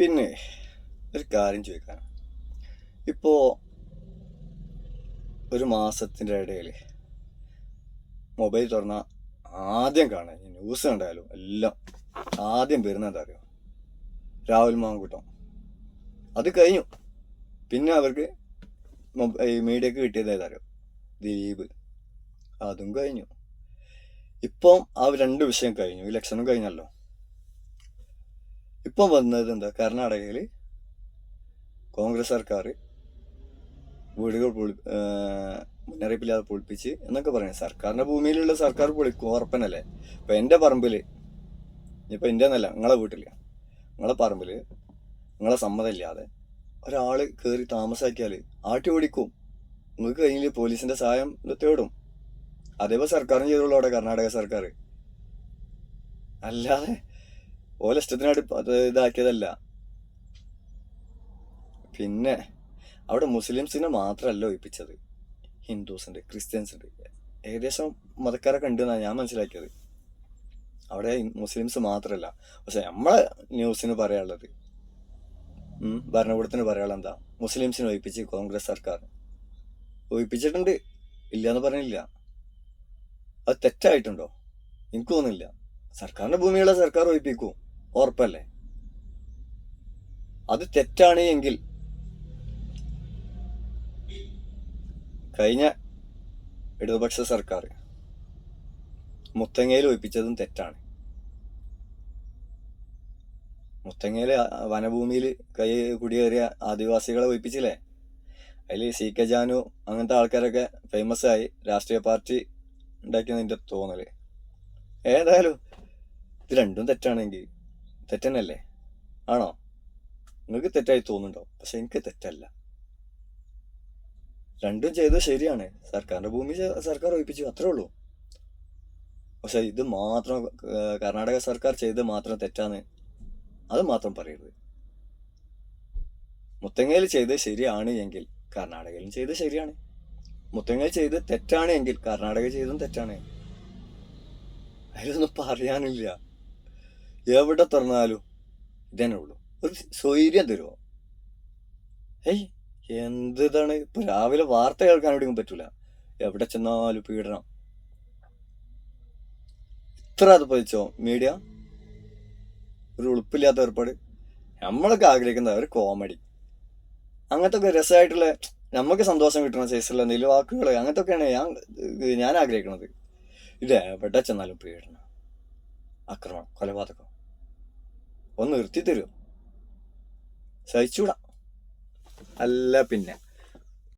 പിന്നെ ഒരു കാര്യം ചോദിക്കാൻ ഇപ്പോൾ ഒരു മാസത്തിന്റെ ഇടയിൽ മൊബൈൽ തുറന്നാൽ ആദ്യം കാണാൻ ന്യൂസ് കണ്ടാലും എല്ലാം ആദ്യം വരുന്നത് എന്താ അറിയോ? രാഹുൽ മാങ്കൂട്ടം. അത് കഴിഞ്ഞു. പിന്നെ അവർക്ക് മീഡിയക്ക് കിട്ടിയത് ഏതാ അറിയോ? ദിലീപ്. അതും കഴിഞ്ഞു. ഇപ്പം ആ രണ്ട് വിഷയം കഴിഞ്ഞു. ഇലക്ഷനും കഴിഞ്ഞല്ലോ. ഇപ്പം വന്നത് എന്താ കർണാടകയിൽ കോൺഗ്രസ് സർക്കാർ വീടുകൾ പൊളി മുന്നറിയിപ്പില്ലാതെ പൊളിപ്പിച്ച് എന്നൊക്കെ പറയുന്നത് സർക്കാരിന്റെ ഭൂമിയിലുള്ള സർക്കാർ പൊളിക്കും ഉറപ്പനല്ലേ ഇപ്പം എന്റെ പറമ്പിൽ ഇപ്പം എന്റെ എന്നല്ല നിങ്ങളെ വീട്ടിൽ നിങ്ങളെ പറമ്പിൽ നിങ്ങളെ സമ്മതമില്ലാതെ ഒരാൾ കയറി താമസാക്കിയാൽ ആട്ടി ഓടിക്കും. നിങ്ങൾക്ക് കഴിഞ്ഞില്ല പോലീസിന്റെ സഹായം തേടും. അതേപോലെ സർക്കാരും ചെയ്തോളൂ അവിടെ കർണാടക സർക്കാർ. അല്ലാതെ ഓല ഇഷ്ടത്തിനായിട്ട് അത് ഇതാക്കിയതല്ല. പിന്നെ അവിടെ മുസ്ലിംസിനെ മാത്രമല്ല ഒഴിപ്പിച്ചത്. ഹിന്ദുസ് ഉണ്ട് ക്രിസ്ത്യൻസ് ഉണ്ട് ഏകദേശം മതക്കാരൊക്കെ ഉണ്ട് എന്നാണ് ഞാൻ മനസ്സിലാക്കിയത്. അവിടെ മുസ്ലിംസ് മാത്രമല്ല പക്ഷെ നമ്മളെ ന്യൂസിന് പറയാനുള്ളത് ഭരണകൂടത്തിന് പറയാനുള്ള എന്താ? മുസ്ലിംസിനെ ഒഴിപ്പിച്ച് കോൺഗ്രസ് സർക്കാർ. ഒഴിപ്പിച്ചിട്ടുണ്ട്. ഇല്ല എന്ന് പറഞ്ഞില്ല. അത് തെറ്റായിട്ടുണ്ടോ? എനിക്ക് തോന്നുന്നില്ല. സർക്കാരിന്റെ ഭൂമിയുള്ള സർക്കാർ ഒഴിപ്പിക്കും. ഉറപ്പല്ലേ? അത് തെറ്റാണ് എങ്കിൽ കഴിഞ്ഞ ഇടതുപക്ഷ സർക്കാർ മുത്തങ്ങയിൽ ഒഴിപ്പിച്ചതും തെറ്റാണ്. മുത്തങ്ങയിലെ വനഭൂമിയിൽ കൈ കുടിയേറിയ ആദിവാസികളെ ഒഴിപ്പിച്ചില്ലേ? അതിൽ സി കെ ജാനു അങ്ങനത്തെ ആൾക്കാരൊക്കെ ഫേമസ് ആയി രാഷ്ട്രീയ പാർട്ടി ഉണ്ടാക്കിയെന്ന് എന്റെ തോന്നൽ. ഏതായാലും ഇത് രണ്ടും തെറ്റാണെങ്കിൽ തെറ്റന്നല്ലേ? ആണോ? നിങ്ങൾക്ക് തെറ്റായി തോന്നുന്നുണ്ടോ? പക്ഷെ എനിക്ക് തെറ്റല്ല. രണ്ടും ചെയ്തത് ശരിയാണ്. സർക്കാരിന്റെ ഭൂമി സർക്കാർ ഒഴിപ്പിച്ചു അത്രേ ഉള്ളൂ. പക്ഷെ ഇത് മാത്രം കർണാടക സർക്കാർ ചെയ്ത് മാത്രം തെറ്റാന്ന് അത് മാത്രം പറയരുത്. മുത്തങ്ങയിൽ ചെയ്ത് ശരിയാണ് എങ്കിൽ കർണാടകയിലും ചെയ്ത് ശരിയാണ്. മുത്തങ്ങയിൽ ചെയ്ത് തെറ്റാണ് എങ്കിൽ കർണാടക ചെയ്തും തെറ്റാണ്. അതിലൊന്നും പറയാനില്ല. എവിടെ തുറന്നാലും ഇതന്നെ ഉള്ളൂ. ഒരു സ്വൈര്യം തരുമോ ഏയ് എന്ത് ഇതാണ് ഇപ്പൊ രാവിലെ വാർത്ത കേൾക്കാൻ എവിടെയും പറ്റൂല. എവിടെ ചെന്നാലും പീഡനം. ഇത്ര അത് പതിച്ചോ മീഡിയ? ഒരു ഉളുപ്പില്ലാത്ത ഏർപ്പാട്. നമ്മളൊക്കെ ആഗ്രഹിക്കുന്ന ഒരു കോമഡി. അങ്ങനത്തെ ഒക്കെ രസമായിട്ടുള്ള നമുക്ക് സന്തോഷം കിട്ടുന്ന സൈസുള്ള എന്തെങ്കിലും വാക്കുകൾ അങ്ങനത്തെ ഒക്കെയാണ് ഞാൻ ഞാൻ ആഗ്രഹിക്കുന്നത്. ഇത് എവിടെ ചെന്നാലും പീഡനം. ആക്രമണം കൊലപാതകം. ഒന്ന് നിർത്തി തരുമോ സഹിച്ചൂടാ. അല്ല പിന്നെ.